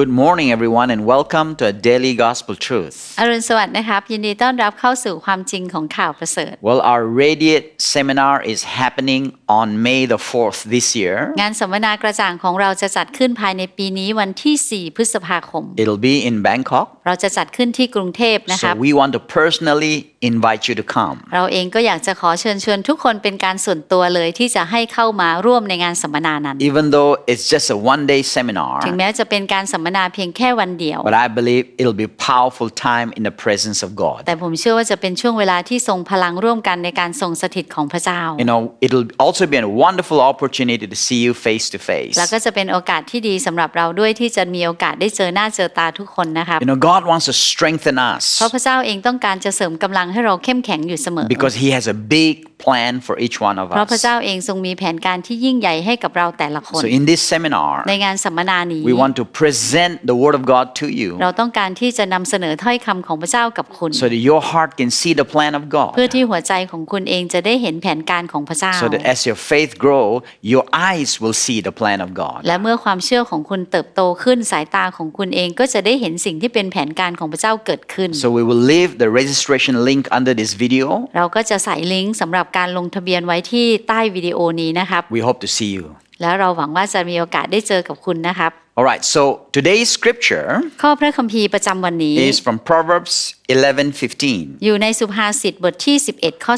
Good morning, everyone, and welcome to a daily gospel truth. อรุณสวัสดิ์นะครับ ยินดีต้อนรับเข้าสู่ความจริงของข่าวประเสริฐ Well, our Radiate seminar is happening on May the 4th this year. งานสัมมนากระจ่างของเราจะจัดขึ้นภายในปีนี้วันที่ 4 พฤษภาคม It'll be in Bangkok. เราจะจัดขึ้นที่กรุงเทพนะครับ So we want to personally invite you to come. เราเองก็อยากจะขอเชิญชวนทุกคนเป็นการส่วนตัวเลยที่จะให้เข้ามาร่วมในงานสัมมนานั้น Even though it's just a one day seminar, ถึงแม้จะเป็นการสัมมนาเพียงแค่วันเดียว but I believe it'll be a powerful time in the presence of God. แต่ผมเชื่อว่าจะเป็นช่วงเวลาที่ทรงพลังร่วมกันในการทรงสถิตของพระเจ้า You know, it'll also be a wonderful opportunity to see you face to face. แล้วก็จะเป็นโอกาสที่ดีสำหรับเราด้วยที่จะมีโอกาสได้เจอหน้าเจอตาทุกคนนะครับ You know, God wants to strengthen เพราะ us พระเจ้าเองต้องการจะเสริมกำลังให้เราเข้มแข็งอยู่เสมอ because He has a big plan for each one of เพราะพระ us. เจ้าเองทรงมีแผนการที่ยิ่งใหญ่ให้กับเราแต่ละคน So in this seminar, ในงานสัมมนานี้ we want to present the Word of God to you เราต้องการที่จะนำเสนอถ้อยคำของพระเจ้ากับคุณ so that your heart can see the plan of เพื่อ God. ที่หัวใจของคุณเองจะได้เห็นแผนการของพระเจ้า So that as your faith grow, your eyes will see the plan of God. และเมื่อความเชื่อของคุณเติบโตขึ้นสายตาของคุณเองก็จะได้เห็นสิ่งที่เป็นแผนการของพระเจ้าเกิดขึ้น So we will leave the registration link under this video. เราก็จะใส่ลิงก์สำหรับการลงทะเบียนไว้ที่ใต้วิดีโอนี้นะครับ We hope to see you. แล้วเราหวังว่าจะมีโอกาสได้เจอกับคุณนะครับ All right, so today's scripture ข้อพระคัมภีร์ประจำวันนี้ is from Proverbs 11:15. อยู่ในสุภาษิตบทที่ 11 ข้อ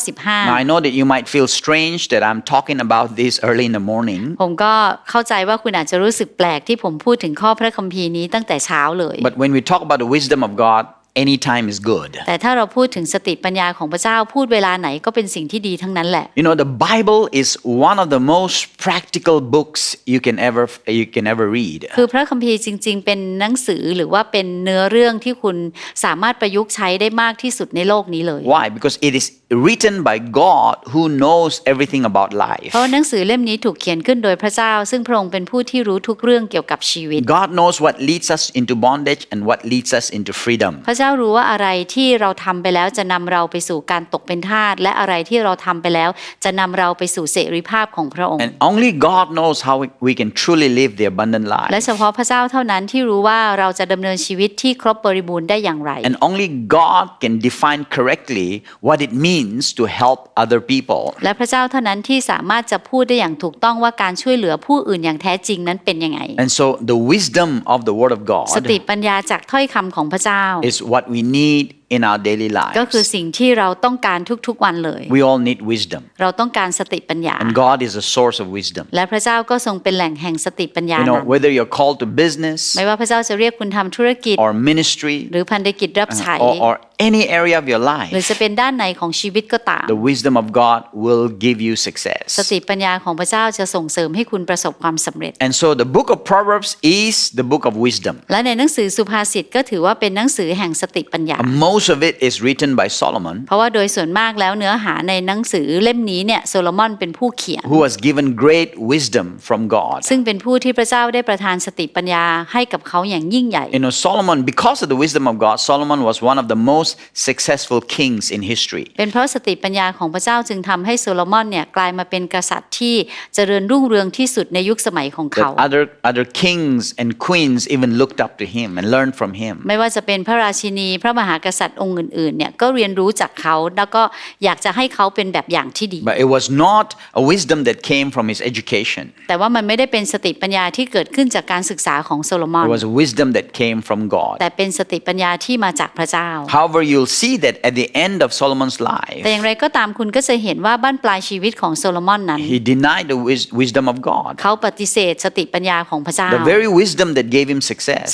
Now I know that you might feel strange that I'm talking about this early in the morning, 15ผมก็เข้าใจว่าคุณอาจจะรู้สึกแปลกที่ผมพูดถึงข้อพระคัมภีร์นี้ตั้งแต่เช้าเลย but when we talk about the wisdom of God, any time is good. แต่ถ้าเราพูดถึงสติปัญญาของพระเจ้าพูดเวลาไหนก็เป็นสิ่งที่ดีทั้งนั้นแหละ You know, the Bible is one of the most practical books you can ever you can ever read. คือพระคัมภีร์จริง ๆ เป็นหนังสือหรือว่าเป็นเนื้อเรื่องที่คุณสามารถประยุกต์ใช้ได้มากที่สุดในโลกนี้เลย Why? Because it is written by God who knows everything about life. เพราะหนังสือเล่มนี้ถูกเขียนขึ้นโดยพระเจ้า ซึ่งพระองค์เป็นผู้ที่รู้ทุกเรื่องเกี่ยวกับชีวิต God knows what leads us into bondage and what leads us into freedom. พระเจ้ารู้ว่าอะไรที่เราทำไปแล้วจะนำเราไปสู่การตกเป็นทาสและอะไรที่เราทำไปแล้วจะนำเราไปสู่เสรีภาพของพระองค์ And only God knows how we- we can truly live the abundant และ life. เฉพาะพระเจ้าเท่านั้นที่รู้ว่าเราจะดำเนินชีวิตที่ครบบริบูรณ์ได้อย่างไร And only God can define correctly what it means to help other people. และพระเจ้าเท่านั้นที่สามารถจะพูดได้อย่างถูกต้องว่าการช่วยเหลือผู้อื่นอย่างแท้จริงนั้นเป็นยังไง And so the wisdom of the Word of ส God ติปัญญาจากถ้อยคำของพระเจ้า is what we need in our daily ก็คือ lives. สิ่งที่เราต้องการทุกๆวันเลย We all need wisdom. เราต้องการสติปัญญา And God is a source of wisdom. และพระเจ้าก็ทรงเป็นแหล่งแห่งสติปัญญา You นั้ know, น whether you're called to business ไม่ว่าพระเจ้าจะเรียกคุณทำธุรกิจ or ministry หรือพันธกิจรับใช้ or, or any area of your หรือ life, จะเป็นด้านไหนของชีวิตก็ตาม the wisdom of God will give you ส success. ติปัญญาของพระเจ้าจะส่งเสริมให้คุณประสบความสำเร็จ And so the book of Proverbs is the book of wisdom. และในหนังสือสุภาษิตก็ถือว่าเป็นหนังสือแห่งสติปัญญา Most of it is written by Solomon, เพราะว่าโดยส่วนมากแล้วเนื้อหาในหนังสือเล่มนี้เนี่ยโซโลมอนเป็นผู้เขียน who was given great wisdom from God. ซึ่งเป็นผู้ที่พระเจ้าได้ประทานสติปัญญาให้กับเขาอย่างยิ่งใหญ่ You know, Solomon, because of the wisdom of God, Solomon was one of the most successful kings in history. เป็นเพราะสติปัญญาของพระเจ้าจึงทำให้โซโลมอนเนี่ยกลายมาเป็นกษัตริย์ที่เจริญรุ่งเรืองที่สุดในยุคสมัยของเขา That other, other kings and queens even looked up to him and learned from him. ไม่ว่าจะเป็นพระราชินีพระมหากษัตริย์องค์อื่นๆเนี่ยก็เรียนรู้จากเขาแล้วก็อยากจะให้เขาเป็นแบบอย่างที่ดี But it was not a wisdom that came from his education. แต่ว่ามันไม่ได้เป็นสติปัญญาที่เกิดขึ้นจากการศึกษาของโซโลมอน It was a wisdom that came from God. แต่เป็นสติปัญญาที่มาจากพระเจ้า However, you'll see that at the end of Solomon's แต่ life, อย่างไรก็ตามคุณก็จะเห็นว่าบ้านปลายชีวิตของโซโลมอนนั้น he denied the wis- wisdom of God, เขาปฏิเสธสติปัญญาของพระเจ้า the very wisdom that gave him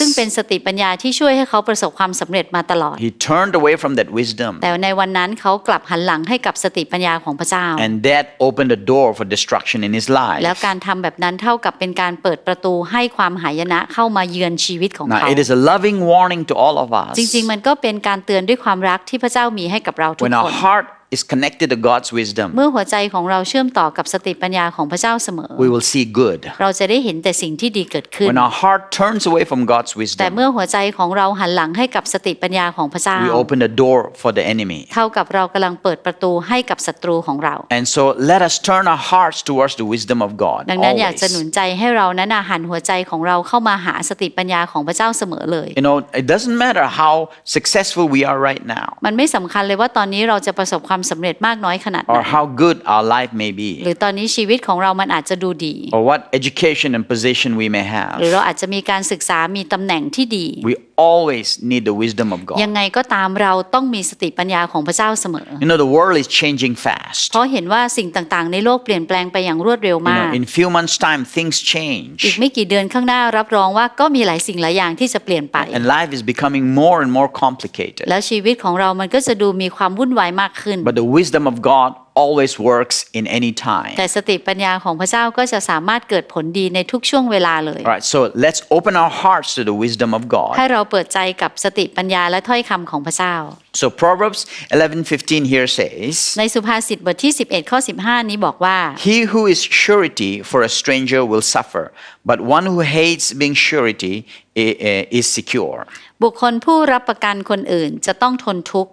ซึ่งเป็น success. สติปัญญาที่ช่วยให้เขาประสบความสำเร็จมาตลอด He turned away from that wisdom, แต่ในวันนั้นเขากลับหันหลังให้กับสติปัญญาของพระเจ้า and that opened the door for destruction in his แล้ว life. การทำแบบนั้นเท่ากับเป็นการเปิดประตูให้ความหายนะเข้ามาเยือนชีวิตของ Now, เขา it is a loving warning to all of us. จริงๆมันก็เป็นการเตือนด้วยความรักที่พระเจ้ามีให้กับเราทุก When ค our น heart is connected to God's wisdom, เมื่อหัวใจของเราเชื่อมต่อกับสติปัญญาของพระเจ้าเสมอ we will see good. เราจะได้เห็นแต่สิ่งที่ดีเกิดขึ้น When our heart turns away from God's แต่ wisdom, เมื่อหัวใจของเราหันหลังให้กับสติปัญญาของพระเจ้า we open the door for the enemy. เท่ากับเรากำลังเปิดประตูให้กับศัตรูของเรา And so let us turn our hearts towards the wisdom of God. ดังนั้นอยากจะหนุ Always. นใจให้เรานั้นน่ะหันหัวใจของเราเข้ามาหาสติปัญญาของพระเจ้าเสมอเลย You know, it doesn't matter how successful we are right now มันไม่สำคัญเลยว่าตอนนี้เราจะประสบความสำเร็จมากน้อยขนาดไหน or how good our life may หรื be อตอนนี้ชีวิตของเรามันอาจจะดูดี or what education and position we may หรือ have. เราอาจจะมีการศึกษามีตำแหน่งที่ดี We always need the wisdom of ยั God. งไงก็ตามเราต้องมีสติปัญญาของพระเจ้าเสมอ You know, the world is changing fast. เพราะเห็นว่าสิ่งต่างๆ ในโลกเปลี่ยนแปลงไปอย่างรวดเร็ว You มาก know, in few months' time, things อีก change. ไม่กี่เดือนข้างหน้ารับรองว่าก็มีหลายสิ่งหลายอย่างที่จะเปลี่ยนไป And life is becoming more and more complicated. แล้วชีวิตของเรามันก็จะดูมีความวุ่นวายมากขึ้น But the wisdom of God always works in any time. แต่สติปัญญาของพระเจ้าก็จะสามารถเกิดผลดีในทุกช่วงเวลาเลย All right, so let's open our hearts to the wisdom of ให้ God. เราเปิดใจกับสติปัญญาและถ้อยคำของพระเจ้า So Proverbs 11:15 here says, ในสุภาษิตบทที่ 11 ข้อ 15 นี้บอกว่า He who is surety for a stranger will suffer, but one who hates being surety i- eh, is secure. บุคคลผู้รับประกันคนอื่นจะต้องทนทุกข์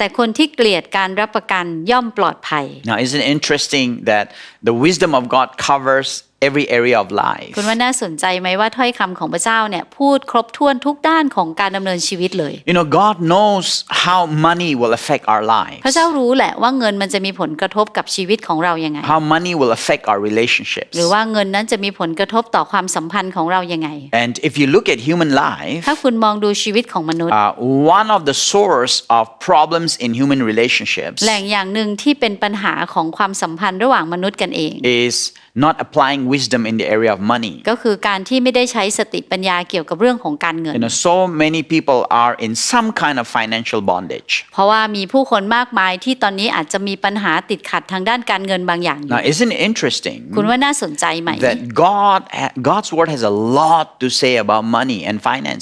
แต่คนที่เกลียดการรับประกันย่อมปลอดภัย Now, isn't it interesting that the wisdom of God covers every area of life? คุณว่าน่าสนใจไหมว่าถ้อยคำของพระเจ้าเนี่ยพูดครบถ้วนทุกด้านของการดำเนินชีวิตเลย You know, God knows how money will affect our พระ lives, เจ้ารู้แหละว่าเงินมันจะมีผลกระทบกับชีวิตของเรายังไง how money will affect our relationships. หรือว่าเงินนั้นจะมีผลกระทบต่อความสัมพันธ์ของเรายังไง And if you look at human life, ถ้าคุณมองดูชีวิตของมนุษย์ uh, one of the source of problems in human relationships แหล่งอย่างหนึ่งที่เป็นปัญหาของความสัมพันธ์ระหว่างมนุษย์กันเอง is not applying wisdom in the area of money. ก็คือการที่ไม่ได้ใช้สติปัญญาเกี่ยวกับเรื่องของการเงิน You know, so many people are in some kind of financial bondage. เพราะว่ามีผู้คนมากมายที่ตอนนี้อาจจะมีปัญหาติดขัดทางด้านการเงินบางอย่างอยู่ Now, isn't it interesting คุณว่าน่าสนใจไหม that God, God's word has a lot to say about money and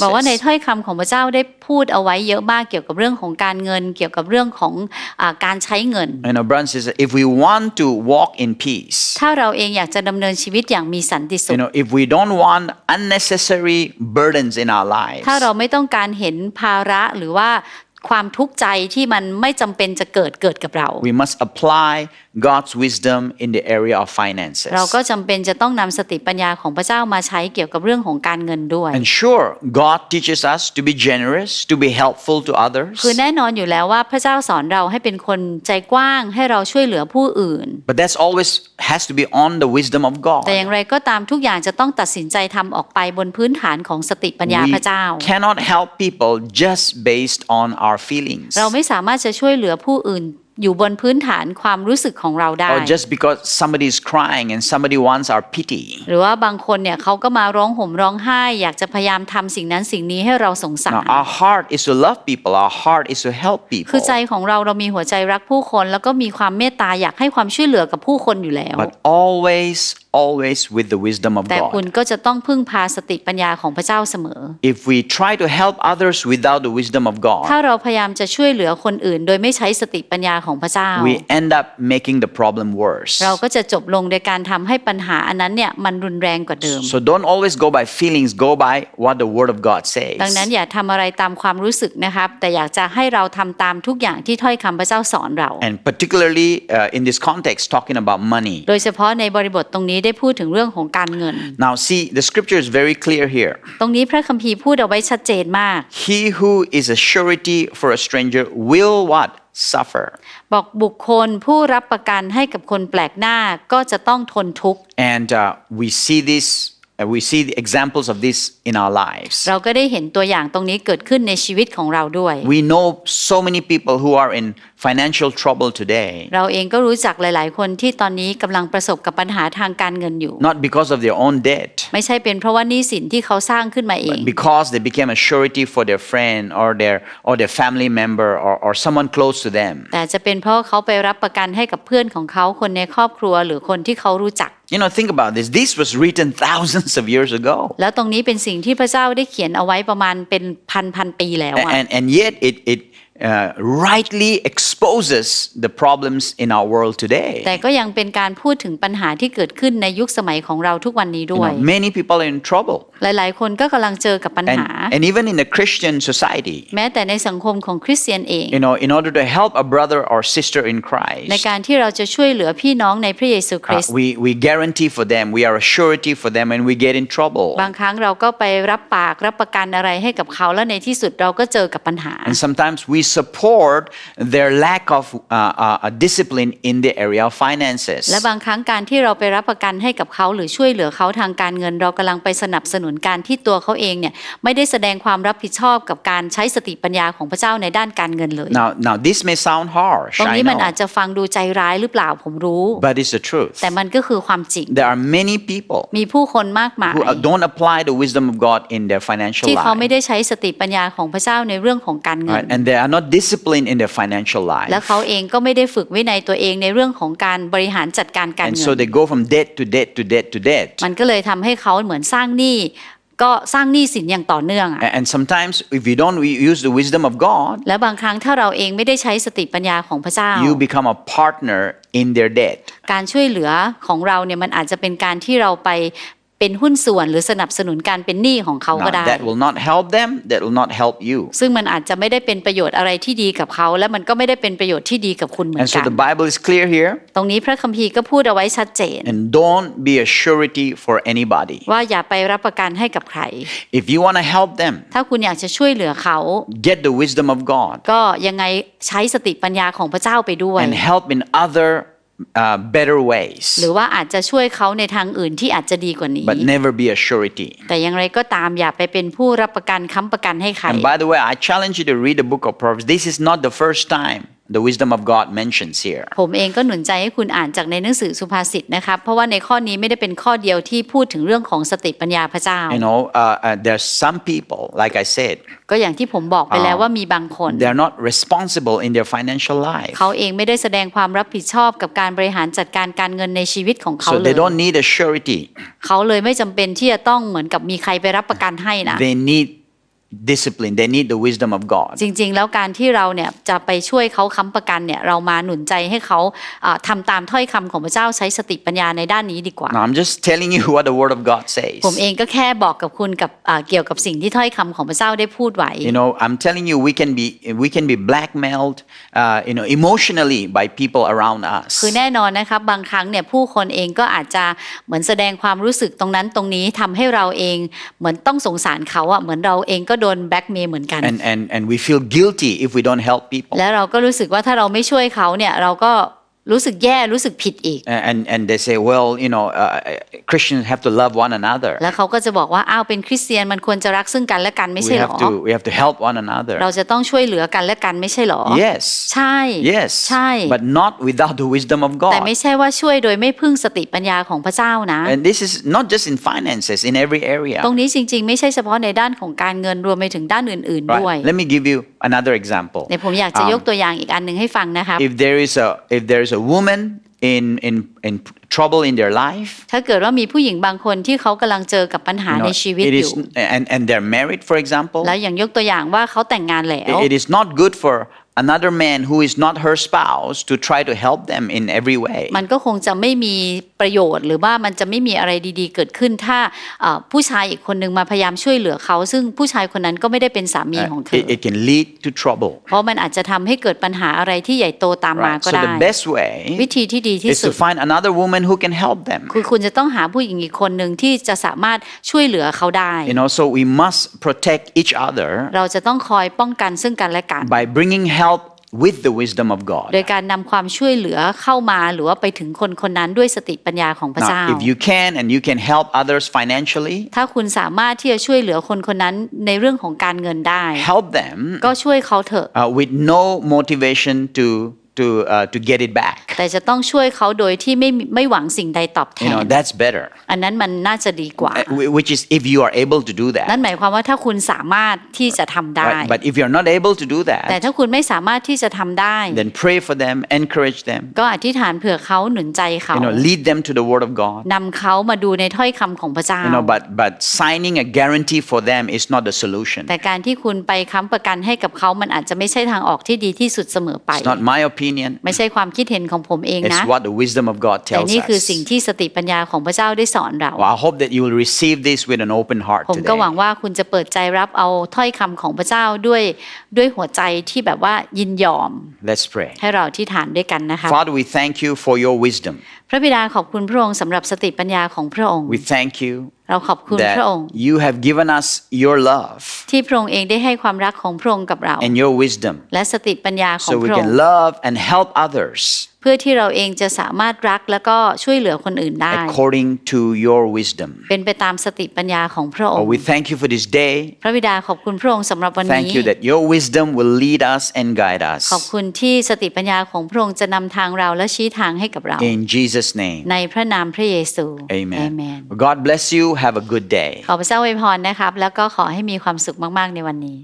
บอกว่าใน finances? ถ้อยคำของพระเจ้าได้พูดเอาไว้เยอะมากเกี่ยวกับเรื่องของการเงิน เกี่ยวกับเรื่องของอาการใช้เงิน You know, brothers and sisters, if we want to walk in peace, ถ้าเราเองอยากจะดำเนินชีวิตอย่างมีสันติสุ you ข know, if we don't want unnecessary burdens in our lives, ถ้าเราไม่ต้องการเห็นภาระหรือว่า ความทุกข์ใจที่มันไม่จำเป็นจะเกิดเกิดกับเรา we must apply God's wisdom in the area of finances. เราก็จำเป็นจะต้องนำสติปัญญาของพระเจ้ามาใช้เกี่ยวกับเรื่องของการเงินด้วย And sure, God teaches us to be generous, to be helpful to others. คือแน่นอนอยู่แล้วว่าพระเจ้าสอนเราให้เป็นคนใจกว้างให้เราช่วยเหลือผู้อื่น But that's always has to be on the wisdom of แต่อย่าง God. ไรก็ตามทุกอย่างจะต้องตัดสินใจทำออกไปบนพื้นฐานของสติปัญญา We พระเจ้า cannot help people just based on our feelings เราไม่สามารถจะช่วยเหลือผู้อื่น อยู่บนพื้นฐานความรู้สึกของเราได้ or just because somebody is crying and somebody wants our pity. หรือว่าบางคนเนี่ยเขาก็มาร้องห่มร้องไห้ อยากจะพยายามทำสิ่งนั้นสิ่งนี้ให้เราสงสาร Now, our heart is to love people, our heart is to help คือ people. ใจของเราเรามีหัวใจรักผู้คน แล้วก็มีความเมตตาอยากให้ความช่วยเหลือกับผู้คนอยู่แล้ว But always, always with the wisdom of แต่คุณ God. ก็จะต้องพึ่งพาสติปัญญาของพระเจ้าเสมอ If we try to help others without the wisdom of ถ้า God, เราพยายามจะช่วยเหลือคนอื่น โดยไม่ใช้สติปัญญาของพระเจ้า we end up making the problem worse. เราก็จะจบลงโดยการทำให้ปัญหาอันนั้นเนี่ยมันรุนแรงกว่าเดิม So don't always go by feelings, go by what the Word of God ดังนั้น says. อย่าทำอะไรตามความรู้สึกนะครับแต่อยากจะให้เราทำตามทุกอย่างที่ถ้อยคำพระเจ้าสอนเรา And particularly uh, in this context, talking about money. โดยเฉพาะในบริบทตรงนี้ได้พูดถึงเรื่องของการเงิน Now, see, the scripture is very clear here. ตรงนี้พระคัมภีร์พูดเอาไว้ชัดเจนมาก He who is a surety for a stranger will what? Suffer. บอกบุคคลผู้รับประกันให้กับคนแปลกหน้าก็จะต้องทนทุกข์ And uh, we see this, uh, we see the examples of this in our lives. เราก็ได้เห็นตัวอย่างตรงนี้เกิดขึ้นในชีวิตของเราด้วย We know so many people who are in financial trouble today, เราเองก็รู้จักหลาย ๆ คนที่ตอนนี้กำลังประสบกับปัญหาทางการเงินอยู่ not because of their own debt, ไม่ใช่เป็นเพราะว่าหนี้สินที่เขาสร้างขึ้นมาเอง because they became a surety for their friend or their or their family member or, or someone close to them. แต่จะเป็นเพราะเขาไปรับประกันให้กับเพื่อนของเขาคนในครอบครัวหรือคนที่เขารู้จัก You know, think about this. This was written thousands of years ago. แล้วตรงนี้เป็นสิ่งที่พระเจ้าได้เขียนเอาไว้ประมาณเป็นพันพันปีแล้วอะ And, and yet it, it uh, rightly exposes the problems in our world today. แต่ก็ยังเป็นการพูดถึงปัญหาที่เกิดขึ้นในยุคสมัยของเราทุกวันนี้ You ด้วย know, many people are in trouble. หลายๆ คนก็กำลังเจอกับปัญ And, หา and even in the Christian society, แม้แต่ในสังคมของคริสเตียนเอง you know, in order to help a brother or sister in ใน Christ, การที่เราจะช่วยเหลือพี่น้องในพระเยซูค uh, ริสต์ we, we guarantee for them, we are a surety for them, and we get in trouble. บางครั้งเราก็ไปรับปากรับประกันอะไรให้กับเขาแล้วในที่สุดเราก็เจอกับปัญหา And sometimes we support their lack of uh, uh, discipline in the area of finances. และบางครั้งการที่เราไปรับประกันให้กับเขาหรือช่วยเหลือเขาทางการเงิน เรากำลังไปสนับสนุนการที่ตัวเขาเองเนี่ยไม่ได้แสดงความรับผิดชอบกับการใช้สติปัญญาของพระเจ้าในด้านการเงินเลย Now, now this may sound harsh, ตรง I นี้มันอาจ know, จะฟังดูใจร้ายหรือเปล่าผมรู้ but it's the truth. แต่มันก็คือความจริง There are many people มีผู้คนมากมาย who uh, don't apply the wisdom of God in their financial ที่เขาไม่ life, ได้ใช้สติปัญญาของพระเจ้าในเรื่องของการเงิน right? and they are not disciplined in their financial และ life. เขาเองก็ไม่ได้ฝึกวินัยตัวเองในเรื่องของการบริหารจัดการการ And เงิ so น they go from debt to debt to debt to debt. มันก็เลยทำให้เขาเหมือนสร้างหนี้ก็สร้างหนี้สินอย่างต่อเนื่องอะ A- And sometimes, if you don't re- use the wisdom of God, และบางครั้งถ้าเราเองไม่ได้ใช้สติปัญญาของพระเจ้า you become a partner in their debt. การช่วยเหลือของเราเนี่ยมันอาจจะเป็นการที่เราไป เป็นหุ้นส่วนหรือสนับสนุนการเป็นหนี้ของเขาก็ Now, ได้ that will not help them, that will not help you. ซึ่งมันอาจจะไม่ได้เป็นประโยชน์อะไรที่ดีกับเขา และมันก็ไม่ได้เป็นประโยชน์ที่ดีกับคุณเหมือ And น so กัน the Bible is clear here. ตรงนี้พระคัมภีร์ก็พูดเอาไว้ชัดเจน And don't be a surety for anybody. ว่าอย่าไปรับประกันให้กับใคร If you want to help them, ถ้าคุณอยากจะช่วยเหลือเขา get the wisdom of God ก็ยังไงใช้สติปัญญาของพระเจ้าไปด้วย and help in other uh, better ways, หรือว่าอาจจะช่วยเขาในทางอื่นที่อาจจะดีกว่านี้ but never be a surety. แต่อย่างไรก็ตามอย่าไปเป็นผู้รับประกันค้ำประกันให้ใคร And by the way, I challenge you to read the book of Proverbs. This is not the first time the wisdom of God mentions here. ผมเองก็หนุนใจให้คุณอ่านจากในหนังสือสุภาษิตนะครับเพราะว่าในข้อนี้ไม่ได้เป็นข้อเดียวที่พูดถึงเรื่องของสติปัญญาพระเจ้า You know, uh, uh, there's some people, like I said, ก็อย่างที่ผมบอกไปแล้วว่ามีบางคน they're not responsible in their financial life. เขาเองไม่ได้แสดงความรับผิดชอบกับการบริหารจัดการการเงินในชีวิตของเขา So เล they ย don't need a surety. เขาเลยไม่จำเป็นที่จะต้องเหมือนกับมีใครไปรับประกันให้นะ They need discipline. They need the wisdom of God. จริง ๆ แล้วการที่เราเนี่ยจะไปช่วยเขาค้ำประกันเนี่ยเรามาหนุนใจให้เขาอ่าทำตามถ้อยคำของพระเจ้าใช้สติปัญญาในด้านนี้ดีกว่า Now, I'm just telling you what the Word of God says. ผมเองก็แค่บอกกับคุณกับอ่าเกี่ยวกับสิ่งที่ถ้อยคำของพระเจ้าได้พูดไว้ You know, I'm telling you, we can be we can be blackmailed, uh, you know, emotionally by people around us. คือแน่นอนนะครับบางครั้งเนี่ยผู้คนเองก็อาจจะเหมือนแสดงความรู้สึกตรงนั้นตรงนี้ทำให้เราเองเหมือนต้องสงสารเขาอะเหมือนเราเองก็โดนแบ็กเมย์เหมือนกัน And, and, and we feel guilty if we don't help people. และเราก็รู้สึกว่าถ้าเราไม่ช่วยเขาเนี่ยเราก็ รู้สึกแย่รู้สึกผิดอีก And, and they say, well, you know, uh, Christians have to love one another. แล้วเขาก็จะบอกว่าอ้าวเป็นคริสเตียนมันควรจะรักซึ่งกันและกันไม่ We ใช่หรอ have to we have to help one another. เราจะต้องช่วยเหลือกันและกันไม่ใช่หรอ Yes. ใช่ Yes. ใช่ But not without the wisdom of แต่ God. ไม่ใช่ว่าช่วยโดยไม่พึ่งสติปัญญาของพระเจ้านะ And this is not just in finances, in every area. ตรงนี้จริง ๆ ไม่ใช่เฉพาะในด้านของการเงินรวมไปถึงด้านอื่น ๆ ด้วย Right. Let me give you another example. เดี๋ยวผมอยากจะ Um, ยกตัวอย่างอีกอันหนึ่งให้ฟังนะครับ If there is a if there is a woman in in in trouble in their life, ถ้าเกิดว่ามีผู้หญิงบางคนที่เขากำลังเจอกับปัญหา you ใน know, ชีวิต it อ is ยู่ and and they're married, for example. แล้วอย่างยกตัวอย่างว่าเขาแต่งงานแล้ว It- it is not good for another man who is not her spouse to try to help them in every way. มันก็คงจะไม่มีประโยชน์ หรือว่ามันจะไม่มีอะไรดีๆ เกิดขึ้นถ้าเอ่อผู้ชายอีกคนหนึ่งมาพยายามช่วยเหลือเขา ซึ่งผู้ชายคนนั้นก็ไม่ได้เป็นสามี Uh, ของเธอ it, it can lead to trouble. เพราะมันอาจจะทำให้เกิดปัญหาอะไรที่ใหญ่โตตามมา Right. ก็ So ได้ the best way วิธีที่ดีที่ is สุ to ด find another woman who can help them. คือคุณจะต้องหาผู้หญิงอีกคนหนึ่งที่จะสามารถช่วยเหลือเขาได้ You know, so we must protect each other เราจะต้องคอยป้องกันซึ่งกันและกัน by bringing help with the wisdom of God. โดยการนำความช่วยเหลือเข้ามาหรือว่าไปถึงคนคนนั้นด้วยสติปัญญาของพระเจ้า Now, if you can and you can help others financially, ถ้าคุณสามารถที่จะช่วยเหลือคนคนนั้นในเรื่องของการเงินได้ help them ก็ช่วยเขาเถอะ uh, with no motivation to to uh, to get it back. แต่จะต้องช่วยเขาโดยที่ไม่ไม่หวังสิ่งใดตอบแท You น know, that's better. อันนั้นมันน่าจะดีกว่า Uh, wh- Which is if you are able to do นั่ that. นหมายความว่าถ้าคุณสามารถที่จะทำได้ Right? But if you're not able to do แต่ that, ถ้าคุณไม่สามารถที่จะทำได้ then pray for them, encourage them, ก็อธิษฐานเผื่อเขาหนุนใจเขา you know, lead them to the Word of God. นำเขามาดูในถ้อยคำของพระเจ้า You know, but but signing a guarantee for them is not the solution. แต่การที่คุณไปค้ำประกันให้กับเขามันอาจจะไม่ใช่ทางออกที่ดีที่สุดเสมอไป It's not my opinion. ไม่ใช่ความคิดเห็นของผมเองนะ It's what the wisdom of God แต่ tells นี่คือ us. สิ่งที่สติปัญญาของพระเจ้าได้สอนเรา Well, I hope that you will receive this with an open heart ผมก็หวัง today. ว่าคุณจะเปิดใจรับเอาถ้อยคำของพระเจ้าด้วยด้วยหัวใจที่แบบว่ายินยอม Let's pray. ให้เราที่ฐานด้วยกันนะคะ Father, we thank you for your wisdom. พระบิดาขอบคุณพระองค์สำหรับสติปัญญาของพระองค์ We thank you เราขอบคุณพระองค์ that you have given us your love ที่พระองค์เองได้ให้ความรักของพระองค์กับเรา and your wisdom และสติปัญญาของ so พ we ระอง can ค์ love and help others เพื่อที่เราเองจะสามารถรักแล้วก็ช่วยเหลือคนอื่นได้ according to your wisdom. เป็นไปตามสติปัญญาของพระอง Oh, ค์ we thank you for this day. พระบิดาขอบคุณพระองค์สำหรับวันนี้ Thank you that your wisdom will lead us and guide ขอบ us. คุณที่สติปัญญาของพระองค์จะนำทางเราและชี้ทางให้กับเรา In Jesus' name, ในพระนามพระเยซู amen. Amen. God bless you. Have a good day. ขอพระเจ้าอวยพรนะครับ แล้วก็ขอให้มีความสุขมาก ๆ ในวันนี้